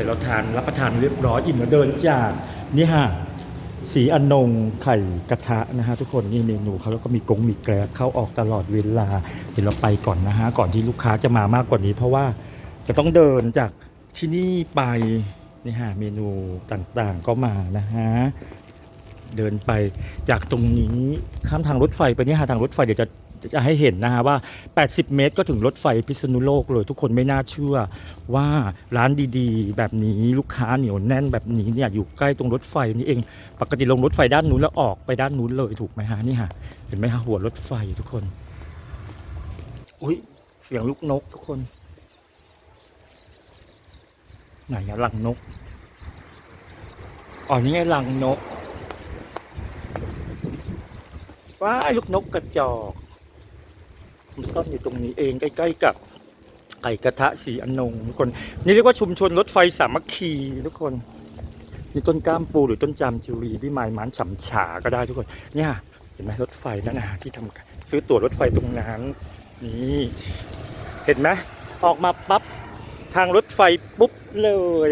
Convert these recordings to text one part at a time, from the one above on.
ดี๋ยวเราทานรับประทานเรียบร้อยอิ่มแล้วเดินจากนี่ฮะสีอนงไข่กระทะนะฮะทุกคนนี่เมนูเขาแล้วก็มีกงมีแกลบเข้าออกตลอดเวลา เดี๋ยวเราไปก่อนนะฮะก่อนที่ลูกค้าจะมามากกว่านี้ เพราะว่าจะต้องเดินจากที่นี่ไปนี่ฮะเมนูต่างๆก็มานะฮะเดินไปจากตรงนี้ข้ามทางรถไฟไปนี่ยหาทางรถไฟเดี๋ยวจะ จะให้เห็นนะฮะว่า 80 เมตรก็ถึงรถไฟพิษณุโลกเลย ทุกคนไม่น่าเชื่อว่าร้านดีๆ แบบนี้ลูกค้าเหนียวแน่นแบบนี้เนี่ยอยู่ใกล้ตรงรถไฟนี่เอง ปกติลงรถไฟด้านนู้นแล้วออกไปด้านนู้นเลยถูกไหมฮะนี่ฮะเห็นไหมฮะหัวรถไฟทุกคนอุ้ยเสียงลูกนกทุกคนไหนอะลังนกอ๋อนี่ไงลังนกว้าลูกนกกระจอก มันซ่อนอยู่ตรงนี้เองใกล้ ๆ กับไก่กระทะสีอนงทุกคน นี่เรียกว่าชุมชนรถไฟสามัคคีทุกคนนี่ต้นกล้ามปูหรือต้นจามจุรีพี่ไม้มันฉ่ำฉาก็ได้ทุกคน เนี่ยเห็นไหมรถไฟนั่นนะที่ทำซื้อตั๋วรถไฟตรงนั้นนี่เห็นไหมออกมาปั๊บทางรถไฟปุ๊บเลย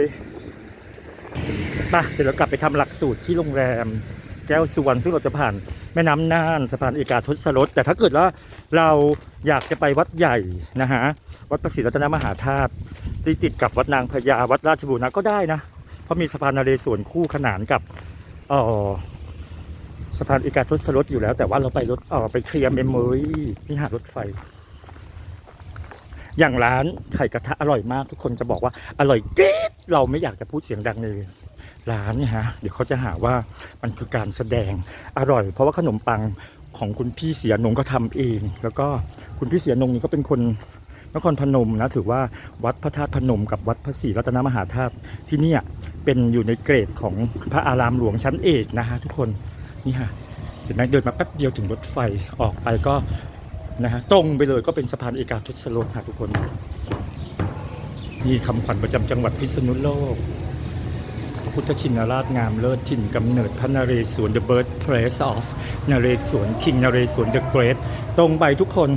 ไปเดี๋ยวเรากลับไปทำหลักสูตรที่โรงแรม แก้วสุวรรณซึ่งเราจะผ่านแม่น้ำน่านสะพานเอกาทศรสแต่ถ้าเกิดว่าเราอยากจะไปวัดใหญ่นะฮะวัดประสิทธิ์รัตนมหาธาตุที่ติดกับวัดนางพญาวัดราชบูรณะก็ได้นะเพราะมีสะพานนเรศวรคู่ขนานกับออสะพานเอกาทศรสอยู่แล้ว แต่ว่าเราไปรถออไปเคลียร์เมมโมรี่นี่หารถไฟ อย่างร้านไข่กระทะอร่อยมาก ทุกคนจะบอกว่าอร่อยเกรดเราไม่อยากจะพูดเสียงดังเลย ร้านเนี่ยฮะเดี๋ยวเขาจะหาว่ามันคือการแสดงอร่อย เพราะว่าขนมปังของคุณพี่เสียนงก็ทำเอง แล้วก็คุณพี่เสียนงนี่ก็เป็นคนนครพนมนะถือว่าวัดพระธาตุพนมกับวัดพระศรีรัตนมหาธาตุที่นี่เป็นอยู่ในเกรดของพระอารามหลวงชั้นเอกนะฮะทุกคนนี่ฮะเห็นไหมเดินมาแป๊บเดียวถึงรถไฟออกไปก็นะฮะตรงไปเลยก็เป็นสะพานเอกาทศรสค่ะทุกคน นี่คำขวัญประจำจังหวัดพิษณุโลก ระพุทธชินราชงามเลิศถิ่นกำเนิดพระนเรศวร the birthplace of นเรศวร King นเรศวร the Great ตรงไปทุกคน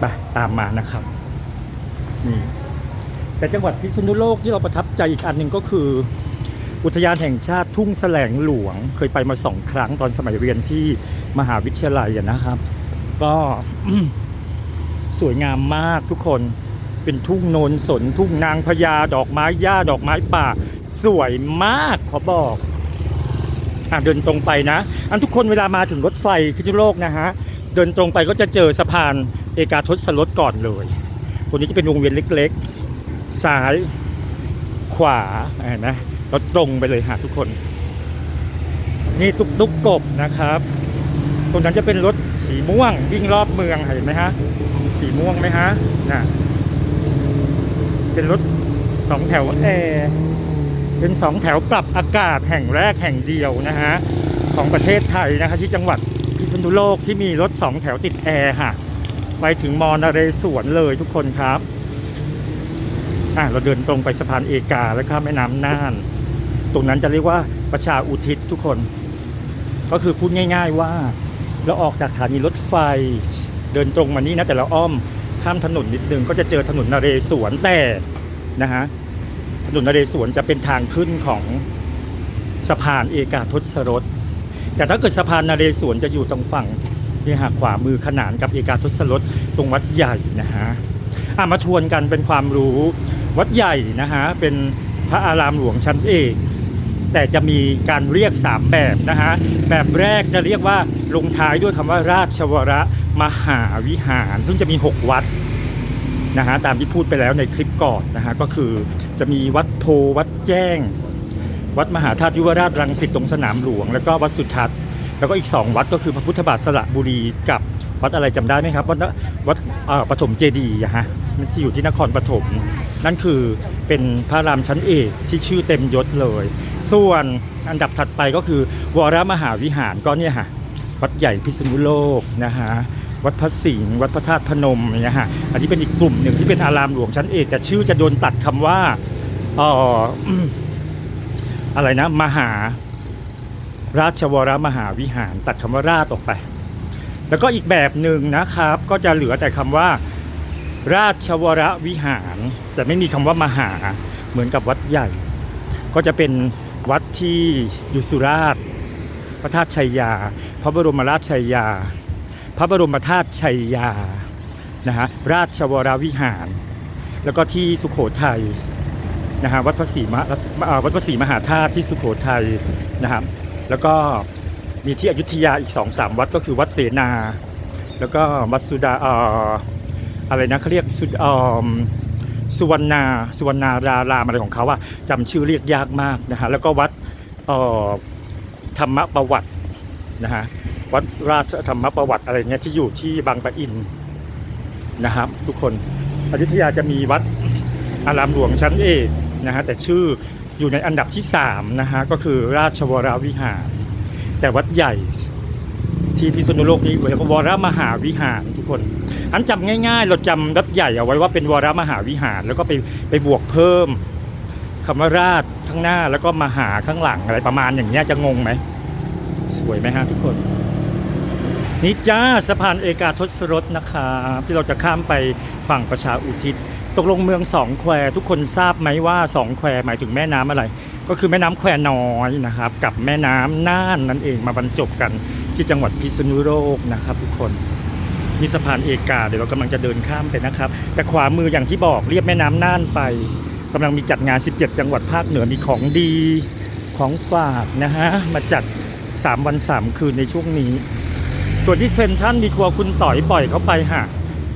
ไปตามมานะครับนี่แต่จังหวัดพิษณุโลกที่เราประทับใจอีกอันหนึ่งก็คือ อุทยานแห่งชาติทุ่งแสลงหลวง เคยไปมาสองครั้งตอนสมัยเรียนที่มหาวิทยาลัยอะนะครับ ก็สวยงามมากทุกคนเป็นทุ่งโนนสนทุ่งนางพญาดอกไม้หญ้าดอกไม้ป่า สวยมากขอบอกอะเดินตรงไปนะ อันทุกคนเวลามาถึงรถไฟพิจิโลกนะฮะ เดินตรงไปก็จะเจอสะพานเอกาทศรสก่อนเลยตัวนี้จะเป็นวงเวียนเล็กๆ ซ้ายขวาเห็นไหมเราตรงไปเลยฮะทุกคน นี่ตุกตุกกบนะครับ ตรงนั้นจะเป็นรถสีม่วงวิ่งรอบเมืองเห็นไหมฮะ สีม่วงไหมฮะน่ะเป็นรถสองแถวแอร์ เป็นสองแถวปรับอากาศแห่งแรกแห่งเดียวนะฮะของประเทศไทยนะคะที่จังหวัดพิษณุโลกที่มีรถสองแถวติดแอร์ค่ะ ไปถึงมอนเรศวรเลยทุกคนครับอะเราเดินตรงไปสะพานเอกาแล้วข้ามแม่น้ำน่าน ตรงนั้นจะเรียกว่าประชาอุทิศทุกคน ก็คือพูดง่าย ๆว่า เราออกจากสถานีรถไฟ เดินตรงมานี่นะแต่เราอ้อมข้ามถนนนิดนึงก็จะเจอถนนนเรศวรแต่นะฮะ ถนนนเรศวรจะเป็นทางขึ้นของสะพานเอกาทศรส แต่ถ้าเกิดสะพานนเรศวรจะอยู่ตรงฝั่งนี่ฮะขวามือขนานกับเอกาทศรสตรงวัดใหญ่นะฮะอะมาทวนกันเป็นความรู้วัดใหญ่นะฮะเป็นพระอารามหลวงชั้นเอกแต่จะมีการเรียก 3 แบบนะฮะแบบแรกจะเรียกว่าลงท้ายด้วยคำว่าราชวรมหาวิหาร ซึ่งจะมี 6 วัดนะฮะตามที่พูดไปแล้วในคลิปก่อนนะฮะก็คือ จะมีวัดโพวัดแจ้ง วัดมหาธาตุยุวราชรังสิตตรงสนามหลวง แล้วก็วัดสุทัศน์แล้วก็อีก 2 วัดก็คือพระพุทธบาทสระบุรีกับวัดอะไรจำได้ไหมครับ วัดวัดปฐมเจดีย์ฮะมันจะอยู่ที่นครปฐมนั่นคือเป็นพระรามชั้นเอกที่ชื่อเต็มยศเลย ส่วนอันดับถัดไปก็คือ วรมหาวิหารก็เนี่ยฮะวัดใหญ่พิษณุโลกนะฮะวัดพระสิงห์วัดพระธาตุพนมเงี้ยฮะอันนี้เป็นอีกกลุ่มหนึ่งที่เป็นอารามหลวงชั้นเอกแต่ชื่อจะโดนตัดคำว่า อออะไรนะ มหา ราชวรมหาวิหารตัดคำว่าราชออกไป แล้วก็อีกแบบหนึ่งนะครับ ก็จะเหลือแต่คำว่า ราชวรวิหาร แต่ไม่มีคำว่ามหา เหมือนกับวัดใหญ่ ก็จะเป็นวัดที่อยู่สุราษฎร์พระธาตุชัยยา พระบรมราชชัยยา พระบรมธาตุชัยยานะฮะราชวรวิหาร แล้วก็ที่สุโขทัย นะฮะวัดพระศรีมหาวัดพระศรีมหาธาตุที่สุโขทัยนะครับแล้วก็มีที่อยุธยาอีกสองสามวัดก็คือวัดเสนา แล้วก็วัดสุดาเอ่ออะไรนะเขาเรียกสุดเอ่อสุวรรณาสุวรรณารารามอะไรของเขาอะจำชื่อเรียกยากมากนะฮะแล้วก็วัดเอ่อธรรมประวัตินะฮะวัดราชธรรมประวัติอะไรเงี้ยที่อยู่ที่บางปะอินนะครับ ทุกคนอยุธยาจะมีวัดอารามหลวงชั้นเอก นะฮะแต่ชื่ออยู่ในอันดับที่สามนะฮะก็คือราชวรวิหาร แต่วัดใหญ่ที่พิษณุโลกนี้เรียกว่าวรมหาวิหารทุกคน อันจำง่ายๆ เราจำวัดใหญ่เอาไว้ว่าเป็นวรมหาวิหาร แล้วก็ไปไปบวกเพิ่มคำว่าราชข้างหน้าแล้วก็มหาข้างหลังอะไรประมาณอย่างเงี้ยจะงงไหมสวยไหมฮะทุกคนนี่จ้าสะพานเอกาทศรสนะคะที่เราจะข้ามไปฝั่งประชาอุทิศ ตกลงเมืองสองแควทุกคนทราบไหมว่าสองแควหมายถึงแม่น้ำอะไร ก็คือแม่น้ำแควน้อยนะครับ กับแม่น้ำน่านนั่นเองมาบรรจบกันที่จังหวัดพิษณุโลกนะครับ ทุกคนนี่สะพานเอกาเดี๋ยวเรากำลังจะเดินข้ามไปนะครับ แต่ขวามืออย่างที่บอกเรียบแม่น้ำน่านไปกำลังมีจัดงาน 17 จังหวัดภาคเหนือมีของดีของฝากนะฮะมาจัด 3 วัน 3 คืนในช่วงนี้ ส่วนที่เซนทรันมีครัวคุณต่อยปล่อยเขาไปฮะ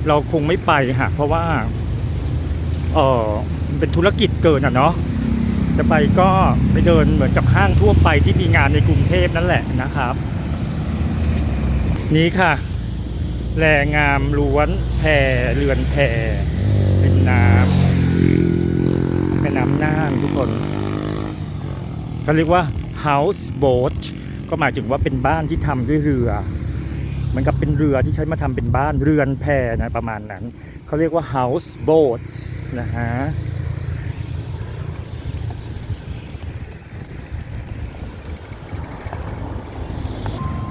เราคงไม่ไปฮะเพราะว่า เออมันเป็นธุรกิจเกินอะเนาะจะไปก็ไปเดินเหมือนกับห้างทั่วไปที่มีงานในกรุงเทพนั่นแหละนะครับ นี่ค่ะ แรงงามล้วนแพเรือนแพเป็นน้ำเป็นน้ำน่านทุกคนเขาเรียกว่า house boat ก็หมายถึงว่าเป็นบ้านที่ทำด้วยเรือเหมือนกับเป็นเรือที่ใช้มาทำเป็นบ้านเรือนแพนะประมาณนั้นเขาเรียกว่า houseboats นะฮะ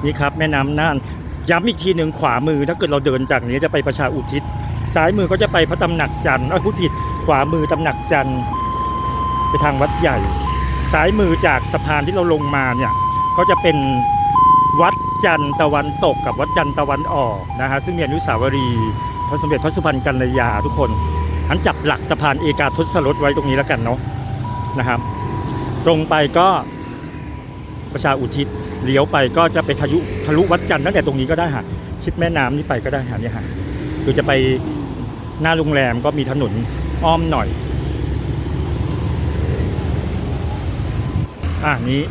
นี่ครับแม่น้ำน่านย้ำอีกทีหนึ่งขวามือถ้าเกิดเราเดินจากนี้จะไปประชาอุทิศ ซ้ายมือก็จะไปพระตำหนักจันทร์เอ้ยพูดผิดขวามือตำหนักจันทร์ไปทางวัดใหญ่ ซ้ายมือจากสะพานที่เราลงมาเนี่ยก็จะเป็นวัดจันทร์ตะวันตกกับวัดจันทร์ตะวันออกนะฮะซึ่งมีอนุสาวรีย์พระสมเด็จพระสุพรรณกัลยาทุกคน อันจับหลักสะพานเอกาทศรสไว้ตรงนี้แล้วกันเนาะนะครับ ตรงไปก็ประชาอุทิศเลี้ยวไปก็จะไปทะลุทะลุวัดจันทร์ตั้งแต่ตรงนี้ก็ได้ฮะชิดแม่น้ำนี่ไปก็ได้ฮะเนี่ยฮะคือจะไปหน้าโรงแรมก็มีถนนอ้อมหน่อยอ่านี้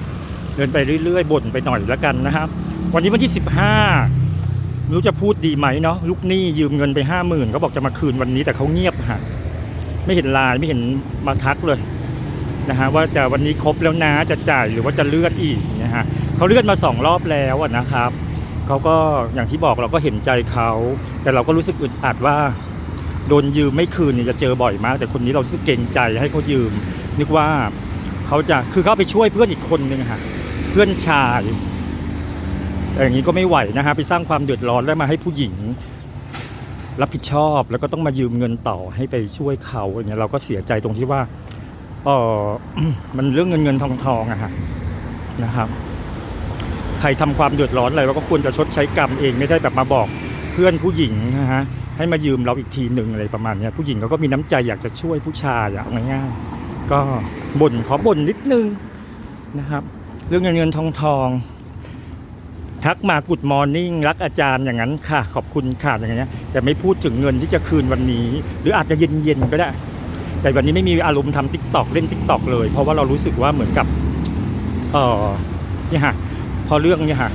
เดินไปเรื่อยๆบ่นไปหน่อยแล้วกันนะครับ วันนี้วันที่ 15ไม่ รู้จะพูดดีไหมเนาะลูกหนี้ยืมเงินไปห้าหมื่นเขาบอกจะมาคืนวันนี้แต่เขาเงียบฮะไม่เห็นไลน์ไม่เห็นมาทักเลยนะฮะว่าจะวันนี้ครบแล้วนะจะจ่ายหรือว่าจะเลื่อนอีกนะฮะเขาเลื่อนมาสองรอบแล้วนะครับเขาก็อย่างที่บอกเราก็เห็นใจเขาแต่เราก็รู้สึกอึดอัดว่าโดนยืมไม่คืนเนี่ยจะเจอบ่อยมาก แต่คนนี้เรารู้สึกเกรงใจให้เขายืม นึกว่าเขาจะคือเขาไปช่วยเพื่อนอีกคนนึงฮะเพื่อนชาย อย่างนี้ก็ไม่ไหวนะฮะไปสร้างความเดือดร้อนแล้วมาให้ผู้หญิง รับผิดชอบแล้วก็ต้องมายืมเงินต่อให้ไปช่วยเขาอย่างเงี้ยเราก็เสียใจตรงที่ว่าเออมันเรื่องเงินเงินทองทองอะฮะนะครับ ใครทำความเดือดร้อนอะไรเราก็ควรจะชดใช้กรรมเองไม่ได้แบบมาบอกเพื่อนผู้หญิงนะฮะให้มายืมเราอีกทีหนึ่งอะไรประมาณเนี้ยผู้หญิงเขาก็มีน้ำใจอยากจะช่วยผู้ชายอะเอาง่ายๆก็บ่นขอบ่นนิดนึงนะครับ เรื่องเงินเงินทองทอง ทักมากุดมอร์นิ่งรักอาจารย์อย่างนั้นค่ะ ขอบคุณค่ะอย่างเงี้ยแต่ไม่พูดถึงเงินที่จะคืนวันนี้ หรืออาจจะเย็นๆก็ได้ แต่วันนี้ไม่มีอารมณ์ทำทิกตอกเล่นทิกตอกเลย เพราะว่าเรารู้สึกว่าเหมือนกับเออเนี่ยฮะพอเรื่องเนี่ยฮะ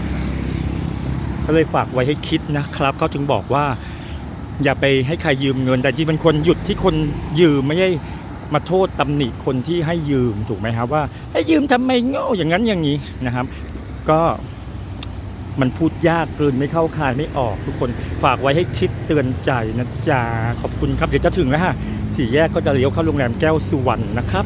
ก็เลยฝากไว้ให้คิดนะครับเขาจึงบอกว่า อย่าไปให้ใครยืมเงิน แต่จริงเป็นคนหยุดที่คนยืมไม่ใช่มาโทษตำหนิคนที่ให้ยืมถูกไหมครับว่าให้ยืมทำไมโง่อย่างนั้นอย่างนี้นะครับ ก็ มันพูดยากเกินไม่เข้าคายไม่ออกทุกคนฝากไว้ให้คิดเตือนใจนะจ๊ะขอบคุณครับเดี๋ยวจะถึงแล้วฮะสี่แยกก็จะเลี้ยวเข้าโรงแรมแก้วสุวรรณนะครับ